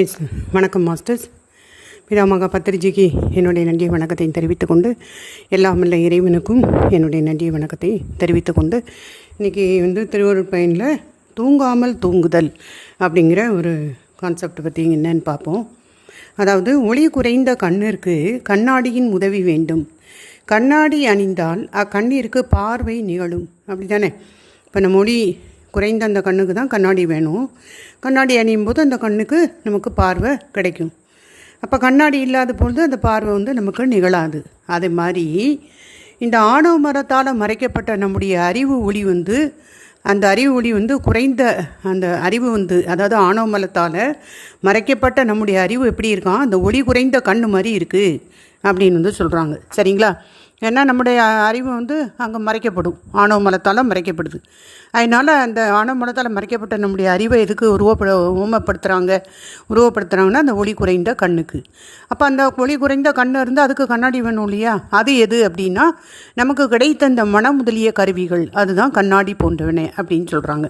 S வணக்கம் masters. Pitamaha பத்திரிஜிக்கு என்னுடைய நன்றிய வணக்கத்தை தெரிவித்து கொண்டு எல்லாமல்ல இறைவனுக்கும் என்னுடைய நன்றிய வணக்கத்தை தெரிவித்து கொண்டு இன்றைக்கி வந்து திருவருள் பயனில் தூங்காமல் தூங்குதல் அப்படிங்கிற ஒரு கான்செப்ட் பற்றி என்னன்னு பார்ப்போம். அதாவது ஒளி குறைந்த கண்ணிற்கு கண்ணாடியின் உதவி வேண்டும். கண்ணாடி அணிந்தால் அக்கண்ணிற்கு பார்வை நிகழும். அப்படி தானே இப்போ நம்ம ஒளி குறைந்த அந்த கண்ணுக்கு தான் கண்ணாடி வேணும். கண்ணாடி அணியும் போது அந்த கண்ணுக்கு நமக்கு பார்வை கிடைக்கும். அப்போ கண்ணாடி இல்லாத பொழுது அந்த பார்வை வந்து நமக்கு நிகழாது. அதே மாதிரி இந்த ஆணவ மரத்தால் மறைக்கப்பட்ட நம்முடைய அறிவு ஒளி வந்து அந்த அறிவு ஒளி வந்து குறைந்த அந்த அறிவு வந்து அதாவது ஆணவ மலத்தால் மறைக்கப்பட்ட நம்முடைய அறிவு எப்படி இருக்கான்? அந்த ஒளி குறைந்த கண்ணு மாதிரி இருக்குது அப்படின்னு வந்து சொல்கிறாங்க சரிங்களா? ஏன்னா நம்முடைய அறிவு வந்து அங்கே மறைக்கப்படும். ஆணவ மலத்தால் மறைக்கப்படுது. அதனால் அந்த ஆணவ மலத்தால் மறைக்கப்பட்ட நம்முடைய அறிவை எதுக்கு உருவப்பட ஊமப்படுத்துகிறாங்க உருவப்படுத்துகிறாங்கன்னா அந்த ஒளி குறைந்த கண்ணுக்கு. அப்போ அந்த ஒளி குறைந்த கண் இருந்தால் அதுக்கு கண்ணாடி வேணும் இல்லையா? அது எது அப்படின்னா நமக்கு கிடைத்த இந்த மன முதலிய கருவிகள். அதுதான் கண்ணாடி போன்றவனே அப்படின்னு சொல்கிறாங்க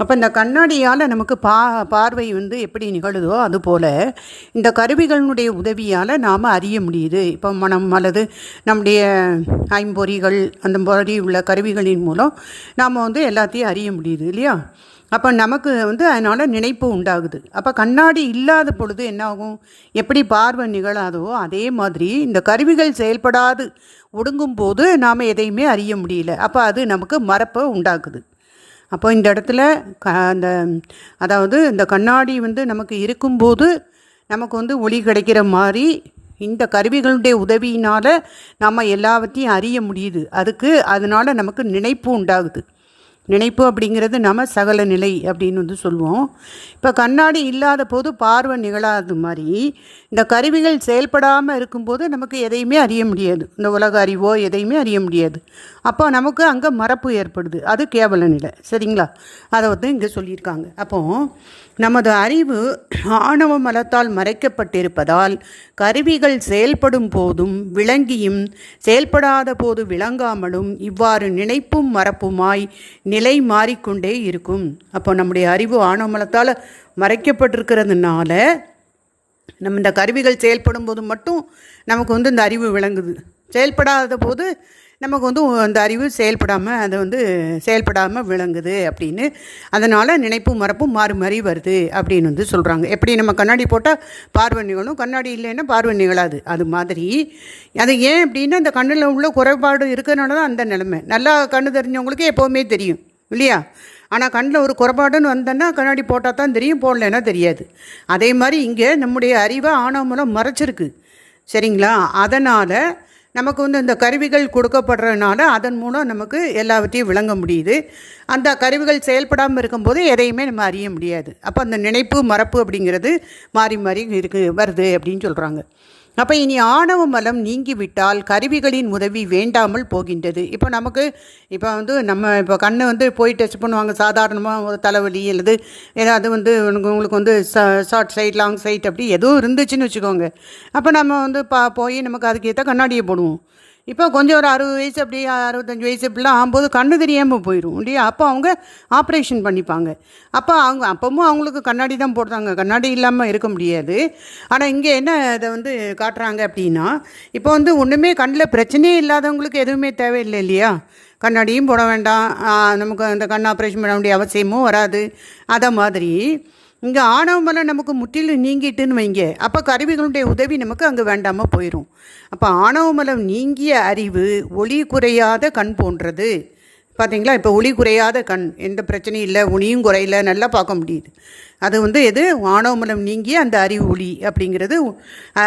அப்போ இந்த கண்ணாடியால் நமக்கு பா பார்வை வந்து எப்படி நிகழுதோ அதுபோல் இந்த கருவிகளினுடைய உதவியால் நாம் அறிய முடியுது. இப்போ மனம் அல்லது நம்முடைய ஐம்பொறிகள் அந்த பொறி உள்ள கருவிகளின் மூலம் நாம் வந்து எல்லாத்தையும் அறிய முடியுது இல்லையா? அப்போ நமக்கு வந்து அதனால் நினைப்பு உண்டாகுது. அப்போ கண்ணாடி இல்லாத பொழுது என்னாகும்? எப்படி பார்வை நிகழாதோ அதே மாதிரி இந்த கருவிகள் செயல்படாது. ஒடுங்கும் போது நாம் எதையுமே அறிய முடியல. அப்போ அது நமக்கு மறப்பை உண்டாக்குது. அப்போ இந்த இடத்துல க அந்த அதாவது இந்த கண்ணாடி வந்து நமக்கு இருக்கும்போது நமக்கு வந்து ஒளி கிடைக்கிற மாதிரி இந்த கருவிகளுடைய உதவியினால் நம்ம எல்லாவற்றையும் அறிய முடியுது. அதுக்கு அதனால் நமக்கு நினைப்பு உண்டாகுது. நினைப்பு அப்படிங்கிறது நம்ம சகல நிலை அப்படின்னு வந்து சொல்லுவோம். இப்போ கண்ணாடி இல்லாத போது பார்வை நிகழாத மாதிரி இந்த கருவிகள் செயல்படாமல் இருக்கும்போது நமக்கு எதையுமே அறிய முடியாது. இந்த உலக அறிவோ எதையுமே அறிய முடியாது. அப்போ நமக்கு அங்கே மறப்பு ஏற்படுது. அது கேவல நிலை. சரிங்களா? அதை வந்து இங்கே சொல்லியிருக்காங்க. அப்போது நமது அறிவு ஆணவ மலத்தால் மறைக்கப்பட்டிருப்பதால் கருவிகள் செயல்படும் போதும் விளங்கியும் செயல்படாத போது விளங்காமலும் இவ்வாறு நினைப்பும் மறப்புமாய் நிலை மாறிக்கொண்டே இருக்கும். அப்போ நம்முடைய அறிவு ஆணவமலத்தால் மறைக்கப்பட்டிருக்கிறதுனால நம்ம இந்த கருவிகள் செயல்படும் போது மட்டும் நமக்கு வந்து இந்த அறிவு விளங்குது. செயல்படாத போது நமக்கு வந்து அந்த அறிவு செயல்படாமல் அது வந்து செயல்படாமல் விளங்குது அப்படின்னு. அதனால் நினைப்பும் மறப்பும் மாறி மாறி வருது அப்படின்னு வந்து சொல்கிறாங்க எப்படி நம்ம கண்ணாடி போட்டால் பார்வை நிகழும்? கண்ணாடி இல்லைன்னா பார்வை நிகழாது. அது மாதிரி. அது ஏன் அப்படின்னா அந்த கண்ணில் உள்ள குறைபாடு இருக்கிறனால தான் அந்த நிலைமை. நல்லா கண்ணு தெரிஞ்சவங்களுக்கு எப்போவுமே தெரியும் இல்லையா? ஆனால் கண்ணில் ஒரு குறைபாடுன்னு வந்தேன்னா கண்ணாடி போட்டால் தான் தெரியும் போடலைன்னா தெரியாது. அதே மாதிரி இங்கே நம்முடைய அறிவை ஆணவமலம் மறைச்சிருக்கு. சரிங்களா? அதனால் நமக்கு வந்து இந்த கருவிகள் கொடுக்கப்படுறதுனால அதன் மூலம் நமக்கு எல்லாவற்றையும் விளங்க முடியுது. அந்த கருவிகள் செயல்படாமல் இருக்கும்போது எதையுமே நம்ம அறிய முடியாது. அப்போ அந்த நினைப்பு மறப்பு அப்படிங்கிறது மாறி மாறி இருக்கு வருது அப்படின்னு சொல்கிறாங்க அப்போ இனி ஆணவ மலம் நீங்கிவிட்டால் கருவிகளின் உதவி வேண்டாமல் போகின்றது. இப்போ நமக்கு இப்போ வந்து நம்ம இப்போ கண்ணை வந்து போய் டெஸ்ட் பண்ணுவாங்க சாதாரணமாக ஒரு தலைவலி அல்லது ஏதாவது வந்து உனக்கு உங்களுக்கு வந்து ஷார்ட் சைட் லாங் சைட் அப்படி எதுவும் இருந்துச்சுன்னு வச்சுக்கோங்க. அப்போ நம்ம வந்து பா போய் நமக்கு அதுக்கேற்ற கண்ணாடியை போடுவோம். இப்போ கொஞ்சம் ஒரு அறுபது வயசு அப்படி அறுபத்தஞ்சி வயசு இப்படிலாம் ஆகும்போது கண்ணு தெரியாமல் போயிடும் இல்லையா? அப்போ அவங்க ஆப்ரேஷன் பண்ணிப்பாங்க. அப்போ அவங்க அப்பவும் அவங்களுக்கு கண்ணாடி தான் போடுறாங்க. கண்ணாடி இல்லாமல் இருக்க முடியாது. ஆனால் இங்கே என்ன இதை வந்து காட்டுறாங்க அப்படின்னா இப்போ வந்து ஒன்றுமே கண்ணில் பிரச்சனையே இல்லாதவங்களுக்கு எதுவுமே தேவையில்லை இல்லையா? கண்ணாடியும் போட வேண்டாம். நமக்கு அந்த கண் ஆப்ரேஷன் பண்ண வேண்டிய அவசியமும் வராது. அதை மாதிரி இங்கே ஆணவமலம் நமக்கு முற்றிலும் நீங்கிட்டுன்னு வைங்க. அப்போ கருவிகளுடைய உதவி நமக்கு அங்கே வேண்டாமல் போயிடும் அப்போ ஆணவமலம் நீங்கிய அறிவு ஒளி குறையாத கண் போன்றது. பார்த்தீங்களா இப்போ ஒளி குறையாத கண். எந்த பிரச்சனையும் இல்லை ஒளியும் குறையில நல்லா பார்க்க முடியுது. அது வந்து எது? ஆணவமலம் நீங்கிய அந்த அறிவு ஒளி அப்படிங்கிறது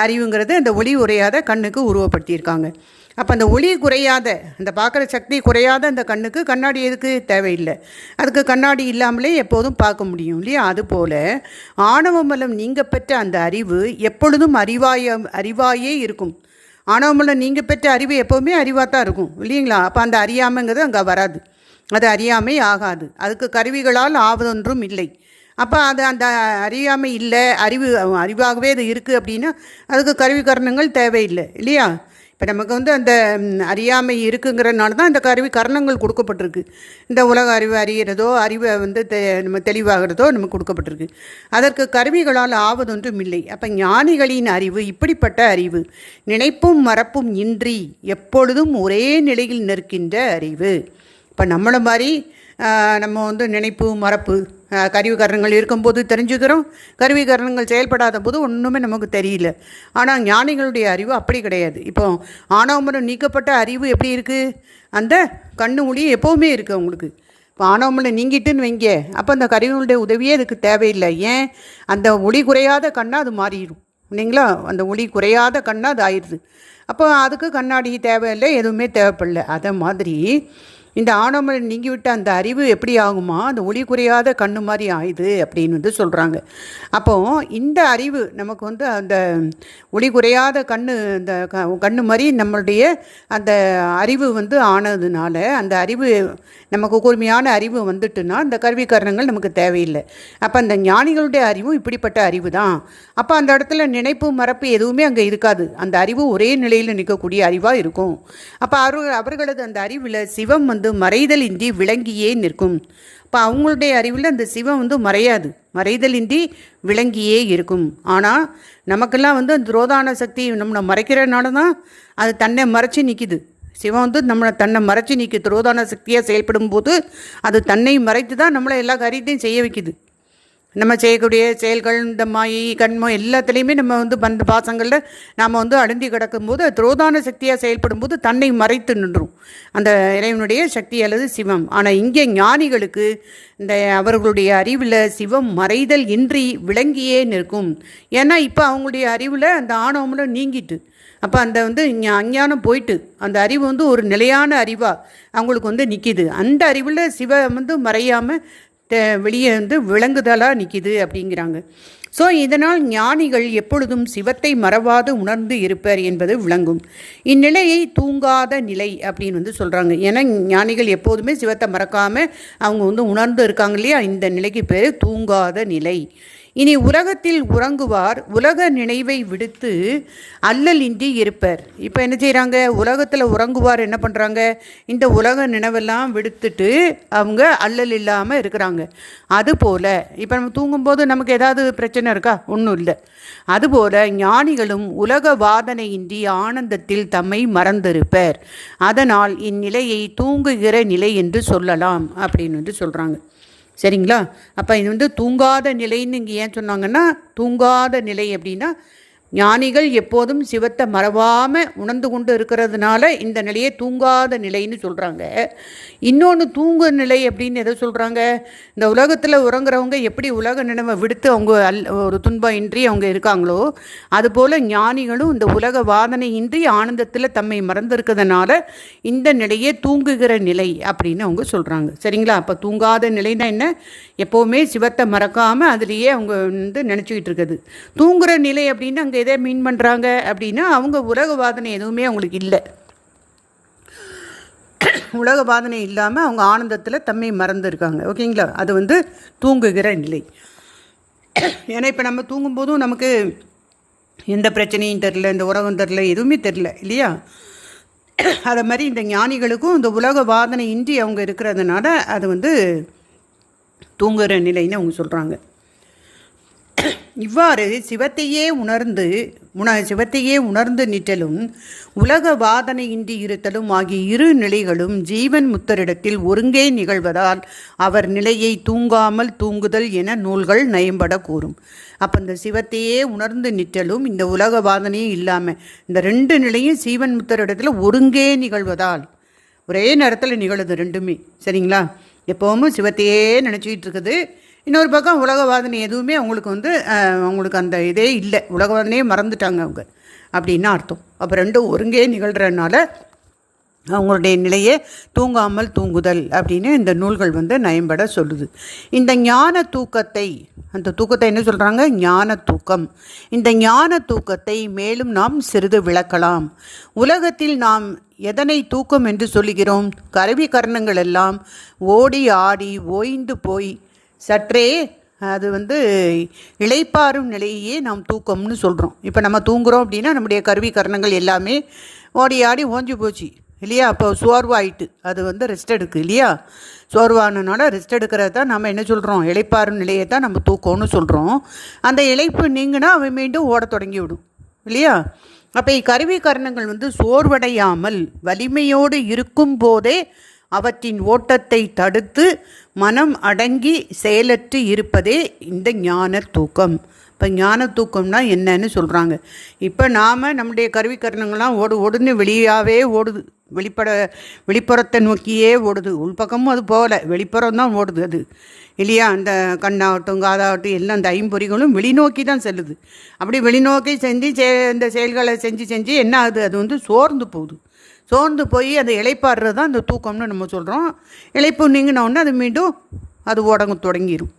அறிவுங்கிறது அந்த ஒளி உரையாத கண்ணுக்கு உருவப்படுத்தியிருக்காங்க. அப்போ அந்த ஒளி குறையாத அந்த பார்க்குற சக்தி குறையாத அந்த கண்ணுக்கு கண்ணாடி எதுக்கு தேவையில்லை. அதுக்கு கண்ணாடி இல்லாமலே எப்போதும் பார்க்க முடியும் இல்லையா? அதுபோல் ஆணவமலம் நீங்கள் பெற்ற அந்த அறிவு எப்பொழுதும் அறிவாய அறிவாயே இருக்கும். ஆணவமலம் நீங்கள் பெற்ற அறிவு எப்போவுமே அறிவாக தான் இருக்கும் இல்லைங்களா? அப்போ அந்த அறியாமைங்கிறது அங்கே வராது. அது அறியாமை ஆகாது. அதுக்கு கருவிகளால் ஆவதொன்றும் இல்லை. அப்போ அது அந்த அறியாமை இல்லை அறிவு அறிவாகவே அது இருக்குது அப்படின்னா அதுக்கு கருவிகரணங்கள் தேவையில்லை இல்லையா? இப்போ நமக்கு வந்து அந்த அறியாமை இருக்குங்கிறனால தான் இந்த கருவி கரணங்கள் கொடுக்கப்பட்டிருக்கு. இந்த உலக அறிவு அறிகிறதோ அறிவை வந்து தெ நம்ம தெளிவாகிறதோ நமக்கு கொடுக்கப்பட்டிருக்கு. அதற்கு கருவிகளால் ஆவதொன்றும் இல்லை. அப்போ ஞானிகளின் அறிவு இப்படிப்பட்ட அறிவு நினைப்பும் மறப்பும் இன்றி எப்பொழுதும் ஒரே நிலையில் நிற்கின்ற அறிவு. இப்போ நம்மளை மாதிரி நம்ம வந்து நினைப்பு மறப்பு கருவிகரணங்கள் இருக்கும்போது தெரிஞ்சுக்கிறோம். கருவிகரணங்கள் செயல்படாத போது ஒன்றுமே நமக்கு தெரியல. ஆனால் ஞானிகளுடைய அறிவு அப்படி கிடையாது. இப்போ ஆணவமரம் நீக்கப்பட்ட அறிவு எப்படி இருக்குது அந்த கண்ணு மொழி எப்போவுமே இருக்குது அவங்களுக்கு. இப்போ ஆணவமலை நீங்கிட்டுன்னு வைங்க. அப்போ அந்த கருவிகளுடைய உதவியே அதுக்கு தேவையில்லை. ஏன்? அந்த ஒளி குறையாத கண்ணாக அது மாறிடும். இல்லைங்களா? அந்த ஒளி குறையாத கண்ணாக அது ஆயிடுது அப்போ அதுக்கு கண்ணாடி தேவையில்லை எதுவுமே தேவைப்படல. அதை மாதிரி இந்த ஆணவம் நீங்கிவிட்ட அந்த அறிவு எப்படி ஆகுமா? அந்த ஒளி குறையாத கண்ணு மாதிரி ஆயுது அப்படின்னு வந்து சொல்கிறாங்க அப்போ இந்த அறிவு நமக்கு வந்து அந்த ஒளி குறையாத கண்ணு அந்த க கண்ணு மாதிரி நம்மளுடைய அந்த அறிவு வந்து ஆனதுனால அந்த அறிவு நமக்கு கூர்மையான அறிவு வந்துட்டுன்னா அந்த கருவிக்கரணங்கள் நமக்கு தேவையில்லை. அப்போ அந்த ஞானிகளுடைய அறிவும் இப்படிப்பட்ட அறிவு தான். அப்போ அந்த இடத்துல நினைப்பு மறப்பு எதுவுமே அங்கே இருக்காது. அந்த அறிவு ஒரே நிலையில் நிற்கக்கூடிய அறிவாக இருக்கும். அப்போ அவர்கள் அவர்களது அந்த அறிவில் சிவம் வந்து அது மறைதலின்றி விளங்கியே நிற்கும். இப்போ அவங்களுடைய அறிவில் அந்த சிவம் வந்து மறையாது. மறைதலின்றி விளங்கியே இருக்கும். ஆனால் நமக்கெல்லாம் வந்து அந்த ரோதான சக்தி நம்மளை மறைக்கிறனால தான் அது தன்னை மறைச்சி நிற்கிது சிவம் வந்து நம்மளை தன்னை மறைச்சி நிற்க துரோதான சக்தியாக செயல்படும் போது அது தன்னை மறைத்து தான் நம்மளை எல்லா காரியத்தையும் செய்ய வைக்குது. நம்ம செய்யக்கூடிய செயல்கள் இந்த மாயை கண்மம் எல்லாத்துலேயுமே நம்ம வந்து பந்த பாசங்களில் நாம் வந்து அழுந்தி கிடக்கும்போது அது துரோதான சக்தியாக செயல்படும் போது தன்னை மறைத்து நின்றும். அந்த இறைவனுடைய சக்தி அல்லது சிவம். ஆனால் இங்கே ஞானிகளுக்கு இந்த அவர்களுடைய அறிவில் சிவம் மறைதல் இன்றி விளங்கியே நிற்கும். ஏன்னா இப்போ அவங்களுடைய அறிவில் அந்த ஆணவமில் நீங்கிட்டு. அப்போ அந்த வந்து அஞ்ஞானம் போயிட்டு. அந்த அறிவு வந்து ஒரு நிலையான அறிவாக அவங்களுக்கு வந்து நிற்கிது அந்த அறிவில் சிவம் வந்து மறையாமல் வெளியே வந்து விளங்குதலாக நிற்கிது அப்படிங்கிறாங்க. ஸோ இதனால் ஞானிகள் எப்பொழுதும் சிவத்தை மறவாது உணர்ந்து இருப்பர் என்பது விளங்கும். இந்நிலையை தூங்காத நிலை அப்படின்னு வந்து சொல்கிறாங்க ஏன்னா ஞானிகள் எப்போதுமே சிவத்தை மறக்காமல் அவங்க வந்து உணர்ந்து இருக்காங்க இல்லையா? இந்த நிலைக்கு பேர் தூங்காத நிலை. இனி உலகத்தில் உறங்குவார் உலக நினைவை விடுத்து அல்லலின்றி இருப்பர். இப்போ என்ன செய்கிறாங்க உலகத்தில் உறங்குவார் என்ன பண்ணுறாங்க இந்த உலக நினைவெல்லாம் விடுத்துட்டு அவங்க அல்லல் இல்லாமல் இருக்கிறாங்க. அதுபோல் இப்போ நம்ம தூங்கும்போது நமக்கு ஏதாவது பிரச்சனை இருக்கா? ஒன்றும் இல்லை. அதுபோல் ஞானிகளும் உலக வாதனையின்றி ஆனந்தத்தில் தம்மை மறந்திருப்பர். அதனால் இந்நிலையை தூங்குகிற நிலை என்று சொல்லலாம் அப்படின்னு சொல்கிறாங்க சரிங்களா? அப்போ இது வந்து தூங்காத நிலைன்னு இங்கே ஏன் சொன்னாங்கன்னா தூங்காத நிலை அப்படின்னா ஞானிகள் எப்போதும் சிவத்தை மறவாமல் உணர்ந்து கொண்டு இருக்கிறதுனால இந்த நிலையை தூங்காத நிலைன்னு சொல்கிறாங்க இன்னொன்று தூங்கு நிலை அப்படின்னு எதை சொல்கிறாங்க இந்த உலகத்தில் உறங்குறவங்க எப்படி உலக நிலைமை விடுத்து அவங்க அல் ஒரு துன்பம் இன்றி அவங்க இருக்காங்களோ அதுபோல் ஞானிகளும் இந்த உலக வாதனை இன்றி ஆனந்தத்தில் தம்மை மறந்துருக்கிறதுனால இந்த நிலையே தூங்குகிற நிலை அப்படின்னு அவங்க சொல்கிறாங்க சரிங்களா? அப்போ தூங்காத நிலைன்னா என்ன? எப்போவுமே சிவத்தை மறக்காமல் அதுலேயே அவங்க வந்து நினச்சிக்கிட்டு இருக்குது. தூங்குகிற நிலை அப்படின்னு அங்கே எதை மீன் பண்ணுறாங்க அப்படின்னா அவங்க உலக வாதனை எதுவுமே அவங்களுக்கு இல்லை. உலக வாதனை இல்லாமல் அவங்க ஆனந்தத்தில் தம்மை மறந்துருக்காங்க ஓகேங்களா அது வந்து தூங்குகிற நிலை. ஏன்னா இப்போ நம்ம தூங்கும்போதும் நமக்கு எந்த பிரச்சனையும் தெரில இந்த உலகம் தெரில எதுவுமே தெரில இல்லையா? அதை மாதிரி இந்த ஞானிகளுக்கும் இந்த உலக வாதனை இன்றி அவங்க இருக்கிறதுனால அது வந்து தூங்குகிற நிலைன்னு அவங்க சொல்கிறாங்க இவ்வாறு சிவத்தையே உணர்ந்து உண சிவத்தையே உணர்ந்து நிற்றலும் உலக வாதனையின்றி இருத்தலும் ஆகிய இரு நிலைகளும் ஜீவன் முத்தரிடத்தில் ஒருங்கே நிகழ்வதால் அவர் நிலையை தூங்காமல் தூங்குதல் என நூல்கள் நயம்பட கூறும். அப்போ இந்த சிவத்தையே உணர்ந்து நிற்றலும் இந்த உலக வாதனையும் இல்லாமல் இந்த ரெண்டு நிலையும் சீவன் முத்தரிடத்தில் ஒருங்கே நிகழ்வதால் ஒரே நேரத்தில் நிகழுது ரெண்டுமே. சரிங்களா? எப்போவும் சிவத்தையே நினச்சிக்கிட்டு இருக்குது. இன்னொரு பக்கம் உலகவாதனை எதுவுமே அவங்களுக்கு வந்து அவங்களுக்கு அந்த இதே இல்லை. உலகவாதனையே மறந்துட்டாங்க அவங்க. அப்படின்னு அர்த்தம். அப்போ ரெண்டும் ஒருங்கே நிகழ்கிறனால அவங்களுடைய நிலையே தூங்காமல் தூங்குதல் அப்படின்னு இந்த நூல்கள் வந்து நயம்பட சொல்லுது. இந்த ஞான தூக்கத்தை அந்த தூக்கத்தை என்ன சொல்கிறாங்க ஞான தூக்கம். இந்த ஞான தூக்கத்தை மேலும் நாம் சிறிது விளக்கலாம். உலகத்தில் நாம் எதனை தூக்கம் என்று சொல்லுகிறோம்? கருவி கரணங்கள் எல்லாம் ஓடி ஆடி ஓய்ந்து போய் சற்றே அது வந்து இழைப்பாரும் நிலையே நாம் தூக்கம்னு சொல்கிறோம் இப்போ நம்ம தூங்குறோம் அப்படின்னா நம்முடைய கருவி கரணங்கள் எல்லாமே ஓடி ஆடி ஓஞ்சி போச்சு இல்லையா? அப்போ சோர்வாயிட்டு அது வந்து ரெஸ்ட் எடுக்கு இல்லையா? சோர்வானனால ரெஸ்ட் எடுக்கிறத தான் நம்ம என்ன சொல்கிறோம் இழைப்பாரும் நிலையை தான் நம்ம தூக்கம்னு சொல்கிறோம் அந்த இழைப்பு நீங்கினா அவன் மீண்டும் ஓட தொடங்கி விடும் இல்லையா? அப்போ இக்கருவி கரணங்கள் வந்து சோர்வடையாமல் வலிமையோடு இருக்கும் போதே அவற்றின் ஓட்டத்தை தடுத்து மனம் அடங்கி செயலற்று இருப்பதே இந்த ஞான தூக்கம். இப்போ ஞான தூக்கம்னா என்னன்னு சொல்கிறாங்க இப்போ நாம் நம்முடைய கருவிக்கரணங்கள்லாம் ஓடு ஓடுன்னு வெளியாகவே ஓடுது. வெளிப்பட வெளிப்புறத்தை நோக்கியே ஓடுது. உள்பக்கமும் அது போகல. வெளிப்புறம் தான் ஓடுது அது. இல்லையா? அந்த கண்ணாகட்டும் காதாகட்டும் எல்லாம் அந்த ஐம்பொறிகளும் வெளிநோக்கி தான் செல்லுது. அப்படி வெளிநோக்கி செஞ்சு செ இந்த செயல்களை செஞ்சு செஞ்சு என்ன ஆகுது? அது வந்து சோர்ந்து போகுது. சோர்ந்து போய் அந்த இளைப்பாடுறது தான் அந்த தூக்கம்னு நம்ம சொல்கிறோம் இளைப்பு நீங்கினோடனே அது மீண்டும் அது உடங்க தொடங்கிடும்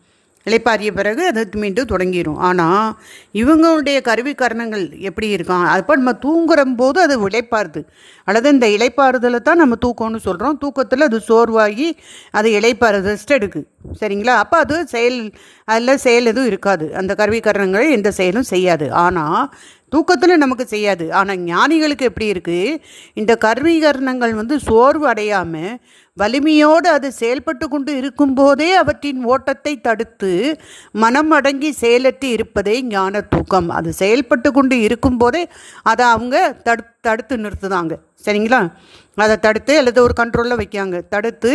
இளைப்பாறிய பிறகு அது மீண்டும் தொடங்கிடும் ஆனால் இவங்களுடைய கருவி கரணங்கள் எப்படி இருக்கான்? அப்போ நம்ம தூங்குற போது அது இளைப்பாறுது. அல்லது இந்த இலைப்பாறுதலை தான் நம்ம தூக்கம்னு சொல்கிறோம் தூக்கத்தில் அது சோர்வாகி அது இலைப்பாறுதல் ரெஸ்ட் எடுக்கு. சரிங்களா? அப்போ அது செயல் அதில் செயல் எதுவும் இருக்காது. அந்த கருவிக்கரணங்கள் எந்த செயலும் செய்யாது. ஆனால் தூக்கத்தில் நமக்கு செய்யாது. ஆனால் ஞானிகளுக்கு எப்படி இருக்குது இந்த கருவிகரணங்கள் வந்து சோர்வு அடையாமல் வலிமையோடு அது செயல்பட்டு கொண்டு இருக்கும்போதே அவற்றின் ஓட்டத்தை தடுத்து மனம் அடங்கி செயலற்று இருப்பதே ஞான தூக்கம். அது செயல்பட்டு கொண்டு இருக்கும்போதே அதை அவங்க தடு தடுத்து நிறுத்துதாங்க சரிங்களா? அதை தடுத்து அல்லது ஒரு கண்ட்ரோலில் வைக்காங்க தடுத்து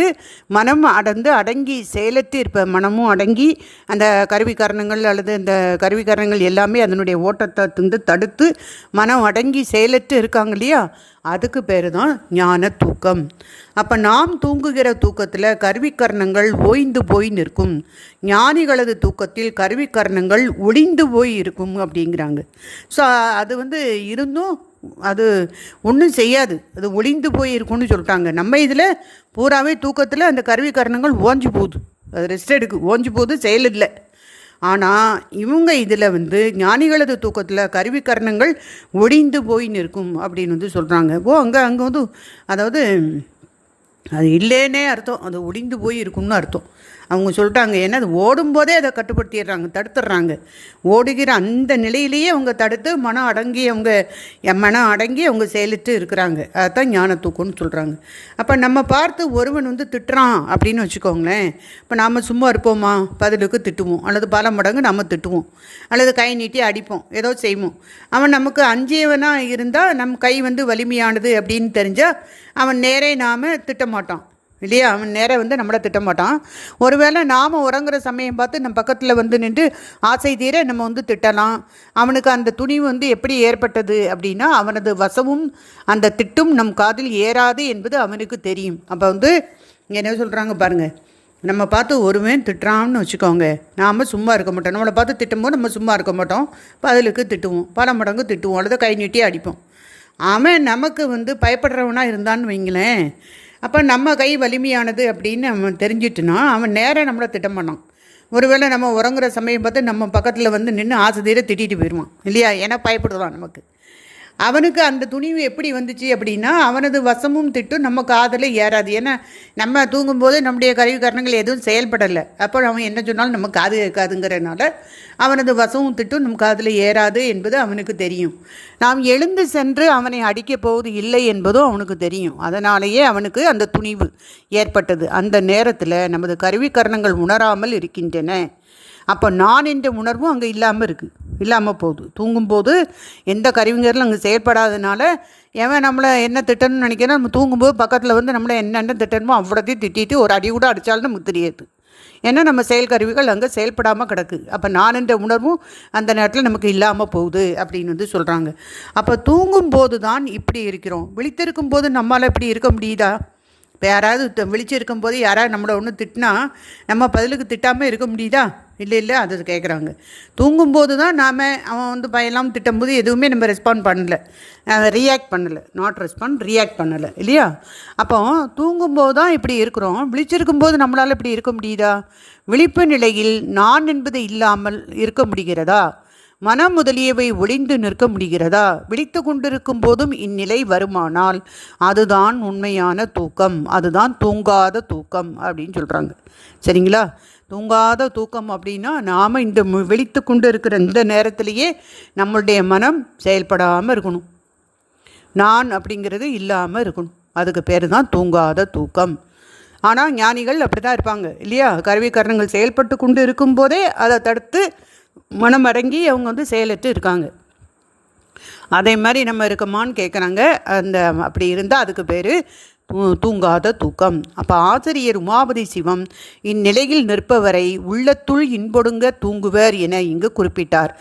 மனம் அடர்ந்து அடங்கி செயலற்று இருப்ப மனமும் அடங்கி அந்த கருவிகரணங்கள் அல்லது இந்த கருவிகரணங்கள் எல்லாமே அதனுடைய ஓட்டத்தை வந்து தடுத்து மனம் அடங்கி செயலற்று இருக்காங்க இல்லையா? அதுக்கு பேர் தான் ஞான தூக்கம். அப்போ நாம் தூங்குகிற தூக்கத்தில் கருவிக்கரணங்கள் ஓய்ந்து போய் நிற்கும். ஞானிகளது தூக்கத்தில் கருவிக்கரணங்கள் ஒளிந்து போய் இருக்கும் அப்படிங்கிறாங்க. ஸோ அது வந்து இருந்தும் அது ஒன்றும் செய்யாது. அது ஒளிந்து போய் இருக்கும்னு சொல்லிட்டாங்க நம்ம இதில் பூராவே தூக்கத்தில் அந்த கருவிக்கரணங்கள் ஓஞ்சி போகுது. அது ரெஸ்ட் எடுக்கு ஓஞ்சி போகுது செயல் இல்லை. ஆனால் இவங்க இதில் வந்து ஞானிகளது தூக்கத்தில் கருவிக்கரணங்கள் ஒடிந்து போய் நிற்கும் அப்படின்னு வந்து சொல்கிறாங்க ஓ அங்கே அங்கே வந்து அதாவது அது இல்லைன்னே அர்த்தம். அது ஒடிந்து போய் இருக்கும்னு அர்த்தம். அவங்க சொல்லிட்டாங்க ஏன்னா அது ஓடும்போதே அதை கட்டுப்படுத்திடுறாங்க தடுத்துடுறாங்க. ஓடுகிற அந்த நிலையிலேயே அவங்க தடுத்து மனம் அடங்கி அவங்க என் மனம் அடங்கி அவங்க செயலிட்டு இருக்கிறாங்க. அதுதான் ஞான தூக்கம்னு சொல்கிறாங்க அப்போ நம்ம பார்த்து ஒருவன் வந்து திட்டுறான் அப்படின்னு வச்சுக்கோங்களேன். இப்போ நாம் சும்மா இருப்போமா? பதிலுக்கு திட்டுவோம். அல்லது பல மடங்கு நம்ம திட்டுவோம். அல்லது கை நீட்டி அடிப்போம். ஏதோ செய்வோம். அவன் நமக்கு அஞ்சியவனாக இருந்தால் நம் கை வந்து வலிமையானது அப்படின்னு தெரிஞ்சால் அவன் நேரே நாம் திட்ட மாட்டான் இல்லையா? அவன் நேராக வந்து நம்மளை திட்ட மாட்டான் ஒருவேளை நாம் உறங்குற சமயம் பார்த்து நம்ம பக்கத்தில் வந்து நின்று ஆசை தீர நம்ம வந்து திட்டலாம். அவனுக்கு அந்த துணிவு வந்து எப்படி ஏற்பட்டது அப்படின்னா அவனது வசமும் அந்த திட்டும் நம் காதில் ஏறாது என்பது அவனுக்கு தெரியும். அப்போ வந்து என்ன சொல்கிறாங்க பாருங்கள் நம்ம பார்த்து ஒருவன் திட்டுறான்னு வச்சுக்கோங்க. நாம் சும்மா இருக்க மாட்டோம். நம்மளை பார்த்து திட்டும்போது நம்ம சும்மா இருக்க மாட்டோம். பதிலுக்கு திட்டுவோம். பல மடங்கு திட்டுவோம். அல்லது கை நீட்டி அடிப்போம். அவன் நமக்கு வந்து பயப்படுறவனாக இருந்தான்னு வைங்களேன். அப்போ நம்ம கை வலிமையானது அப்படின்னு அவன் தெரிஞ்சிட்டுனா அவன் நேராக நம்மளை திட்டம் பண்ணான். ஒருவேளை நம்ம உறங்குற சமயம் பார்த்து நம்ம பக்கத்தில் வந்து நின்று ஆசை தீர திட்டிட்டு போயிடுவான் இல்லையா? ஏன்னா பயப்படுவான் நமக்கு. அவனுக்கு அந்த துணிவு எப்படி வந்துச்சு அப்படின்னா அவனது வசமும் திட்டும் நம்ம காதில் ஏறாது. ஏன்னா நம்ம தூங்கும்போது நம்முடைய கருவி காரணங்கள் எதுவும் செயல்படலை. அப்போ அவன் என்ன சொன்னாலும் நம்ம காது கேட்காதுங்கிறனால அவனது வசமும் திட்டும் நம் காதில் ஏறாது என்பது அவனுக்கு தெரியும். நாம் எழுந்து சென்று அவனை அடிக்கப் போவது இல்லை என்பதும் அவனுக்கு தெரியும். அதனாலேயே அவனுக்கு அந்த துணிவு ஏற்பட்டது. அந்த நேரத்தில் நமது கருவிக்கரணங்கள் உணராமல் இருக்கின்றன. அப்போ நான் என்ற உணர்வும் அங்கே இல்லாமல் இருக்குது இல்லாமல் போகுது. தூங்கும்போது எந்த கருவிங்கரிலும் அங்கே செயற்படாதனால எவன் நம்மளை என்ன திட்டணும்னு நினைக்கிறோம் நம்ம தூங்கும்போது பக்கத்தில் வந்து நம்மளை என்னென்ன திட்டணுமோ அவ்வளோத்தையும் திட்டிட்டு ஒரு அடி கூட அடித்தாலும் நமக்கு தெரியாது. ஏன்னா நம்ம செயல் கருவிகள் அங்கே செயல்படாமல் கிடக்கு. அப்போ நான் என்ற உணர்வும் அந்த நேரத்தில் நமக்கு இல்லாமல் போகுது அப்படின்னு வந்து சொல்கிறாங்க அப்போ தூங்கும்போது தான் இப்படி இருக்கிறோம். விழித்திருக்கும் போது நம்மளால் இப்படி இருக்க முடியுதா? இப்போ யாராவது விழிச்சிருக்கும் போது யாராவது நம்மளை ஒன்று திட்டினா நம்ம பதிலுக்கு திட்டாமல் இருக்க முடியுதா? இல்லை இல்லை அது கேட்குறாங்க தூங்கும்போது தான் நாம் அவன் வந்து பயலாம் திட்டும்போது எதுவுமே நம்ம ரெஸ்பாண்ட் பண்ணல. ரியாக்ட் பண்ணலை. நாட் ரெஸ்பாண்ட் ரியாக்ட் பண்ணலை. இல்லையா? அப்போ தூங்கும்போது தான் இப்படி இருக்கிறோம். விழிச்சிருக்கும்போது நம்மளால் இப்படி இருக்க முடியுதா? விழிப்பு நிலையில் நான் என்பது இல்லாமல் இருக்க முடிகிறதா? மனம் முதலியவை ஒளிந்து நிற்க முடிகிறதா? விழித்து கொண்டிருக்கும் போதும் இந்நிலை வருமானால் அதுதான் உண்மையான தூக்கம். அதுதான் தூங்காத தூக்கம் அப்படின்னு சொல்கிறாங்க சரிங்களா? தூங்காத தூக்கம் அப்படின்னா நாம் இந்த விழித்து கொண்டு இருக்கிற இந்த நேரத்திலேயே நம்மளுடைய மனம் செயல்படாமல் இருக்கணும். நான் அப்படிங்கிறது இல்லாமல் இருக்கணும். அதுக்கு பேர் தான் தூங்காத தூக்கம். ஆனால் ஞானிகள் அப்படி தான் இருப்பாங்க இல்லையா? கருவி கரணங்கள் செயல்பட்டு கொண்டு இருக்கும்போதே அதை தடுத்து மனமடங்கி அவங்க வந்து செயலற்று இருக்காங்க. அதே மாதிரி நம்ம இருக்கமான்னு கேட்குறாங்க அந்த அப்படி இருந்தால் அதுக்கு பேர் தூங்காத தூக்கம். அப்போ ஆசிரியர் உமாபதி சிவம் இந்நிலையில் நிற்பவரை உள்ளத்துள் இன்பொடுங்க தூங்குவர் என இங்கு குறிப்பிட்டார்.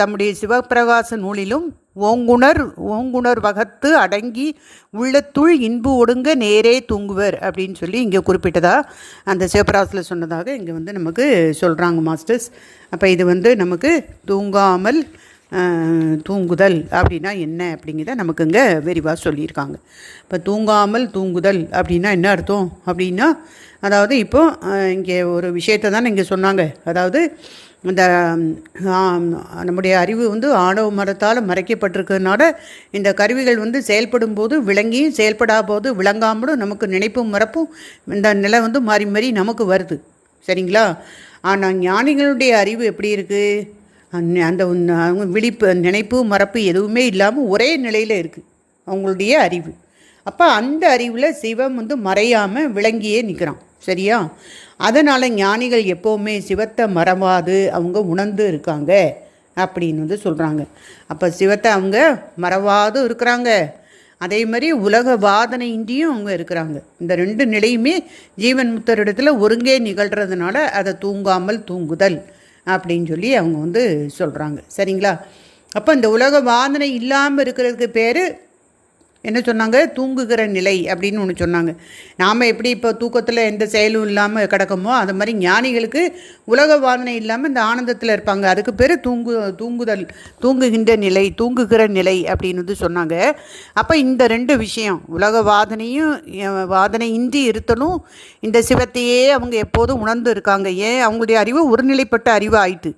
தம்முடைய சிவப்பிரகாச நூலிலும் ஓங்குணர் ஓங்குணர் வகத்து அடங்கி உள்ளத்துள் இன்பு ஒடுங்க நேரே தூங்குவர் அப்படின்னு சொல்லி இங்கே குறிப்பிட்டதாக அந்த சிவபராசில் சொன்னதாக இங்கே வந்து நமக்கு சொல்கிறாங்க மாஸ்டர்ஸ். அப்போ இது வந்து நமக்கு தூங்காமல் தூங்குதல் அப்படின்னா என்ன அப்படிங்கிறத நமக்கு இங்கே விரிவாக சொல்லியிருக்காங்க. இப்போ தூங்காமல் தூங்குதல் அப்படின்னா என்ன அர்த்தம் அப்படின்னா அதாவது இப்போ இங்கே ஒரு விஷயத்தை தான் இங்கே சொன்னாங்க. அதாவது இந்த நம்முடைய அறிவு வந்து ஆணவ மரத்தால் மறைக்கப்பட்டிருக்கிறதுனால இந்த கருவிகள் வந்து செயல்படும் போது விளங்கியும் செயல்படா போது விளங்காமலும் நமக்கு நினைப்பும் மறப்பும் இந்த நிலை வந்து மாறி மாறி நமக்கு வருது. சரிங்களா? ஆனால் ஞானிகளுடைய அறிவு எப்படி இருக்குது அந்த அந்த அவங்க விழிப்பு நினைப்பு மறப்பு எதுவுமே இல்லாமல் ஒரே நிலையில் இருக்குது அவங்களுடைய அறிவு. அப்போ அந்த அறிவில் சிவம் வந்து மறையாமல் விளங்கியே நிற்கிறான் சரியா? அதனால் ஞானிகள் எப்போவுமே சிவத்தை மறவாது அவங்க உணர்ந்து இருக்காங்க அப்படின்னு வந்து சொல்கிறாங்க அப்போ சிவத்தை அவங்க மறவாது இருக்கிறாங்க. அதே மாதிரி உலக வாதனையின்றியும் அவங்க இருக்கிறாங்க. இந்த ரெண்டு நிலையுமே ஜீவன் முத்தரிடத்தில் ஒருங்கே நிகழ்கிறதுனால அதை தூங்காமல் தூங்குதல் அப்படின்னு சொல்லி அவங்க வந்து சொல்கிறாங்க சரிங்களா? அப்போ இந்த உலக வாதனை இல்லாமல் இருக்கிறதுக்கு பேர் என்ன சொன்னாங்க? தூங்குகிற நிலை அப்படின்னு ஒன்று சொன்னாங்க. நாம் எப்படி இப்போ தூக்கத்தில் எந்த செயலும் இல்லாமல் கிடக்கமோ அது மாதிரி ஞானிகளுக்கு உலக வாதனை இல்லாமல் இந்த ஆனந்தத்தில் இருப்பாங்க. அதுக்கு பேர் தூங்கு தூங்குதல் தூங்குகின்ற நிலை தூங்குகிற நிலை அப்படின்னு வந்து சொன்னாங்க. அப்போ இந்த ரெண்டு விஷயம் உலக வாதனையும் வாதனை இன்றி இருத்தலும் இந்த சிவத்தையே அவங்க எப்போதும் உணர்ந்து இருக்காங்க. ஏன்? அவங்களுடைய அறிவு ஒருநிலைப்பட்ட அறிவு ஆயிட்டு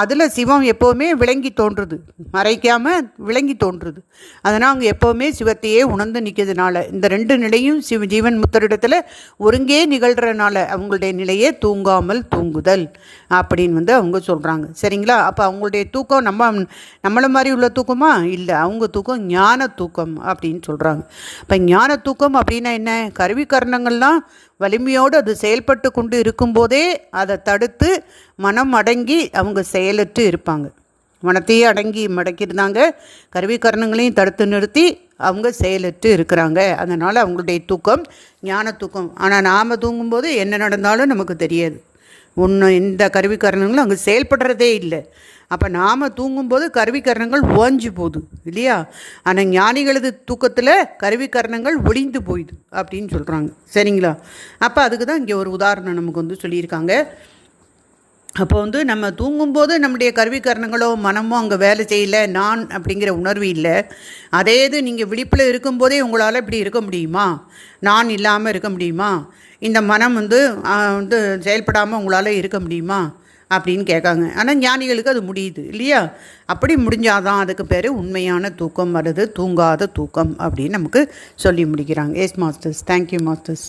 அதில் சிவம் எப்போவுமே விளங்கி தோன்றுது. மறைக்காமல் விளங்கி தோன்றுது. அதனால் அவங்க எப்போவுமே சிவத்தையே உணர்ந்து நிற்கிறதுனால இந்த ரெண்டு நிலையும் சிவ ஜீவன் முத்தரிடத்தில் ஒருங்கே நிகழ்கிறனால அவங்களுடைய நிலையே தூங்காமல் தூங்குதல் அப்படின்னு வந்து அவங்க சொல்கிறாங்க சரிங்களா? அப்போ அவங்களுடைய தூக்கம் நம்ம நம்மளை மாதிரி உள்ள தூக்கமா? இல்லை அவங்க தூக்கம் ஞான தூக்கம் அப்படின்னு சொல்கிறாங்க இப்போ ஞான தூக்கம் அப்படின்னா என்ன? கருவி கரணங்கள்லாம் வலிமையோடு அது செயல்பட்டு கொண்டு இருக்கும்போதே அதை தடுத்து மனம் அடங்கி அவங்க செயலற்று இருப்பாங்க. மனத்தையே அடங்கி மடக்கியிருந்தாங்க. கருவிக்கரணங்களையும் தடுத்து நிறுத்தி அவங்க செயலற்று இருக்கிறாங்க. அதனால் அவங்களுடைய தூக்கம் ஞான தூக்கம். ஆனால் நாம் தூங்கும்போது என்ன நடந்தாலும் நமக்கு தெரியாது. ஒன்று எந்த கருவிக்கரணங்களும் அங்கே செயல்படுறதே இல்லை. அப்போ நாம் தூங்கும்போது கருவி கரணங்கள் போகுது இல்லையா? ஆனால் ஞானிகளது தூக்கத்தில் கருவிக்கரணங்கள் ஒளிந்து போயிடுது அப்படின்னு சொல்கிறாங்க சரிங்களா? அப்போ அதுக்கு தான் இங்கே ஒரு உதாரணம் நமக்கு வந்து சொல்லியிருக்காங்க. அப்போ வந்து நம்ம தூங்கும்போது நம்முடைய கருவிக்கரணங்களோ மனமோ அங்கே வேலை செய்யல நான் அப்படிங்கிற உணர்வு இல்லை. அதே இது நீங்கள் விழிப்பில் இருக்கும்போதே உங்களால் இப்படி இருக்க முடியுமா? நான் இல்லாமல் இருக்க முடியுமா? இந்த மனம் வந்து வந்து செயல்படாமல் உங்களால் இருக்க முடியுமா? அப்படின்னு கேட்காங்க. ஆனால் ஞானிகளுக்கு அது முடியுது இல்லையா? அப்படி முடிஞ்சாதான் அதுக்கு பேர் உண்மையான தூக்கம் வருது தூங்காத தூக்கம் அப்படின்னு நமக்கு சொல்லி முடிக்கிறாங்க. S masters thank you masters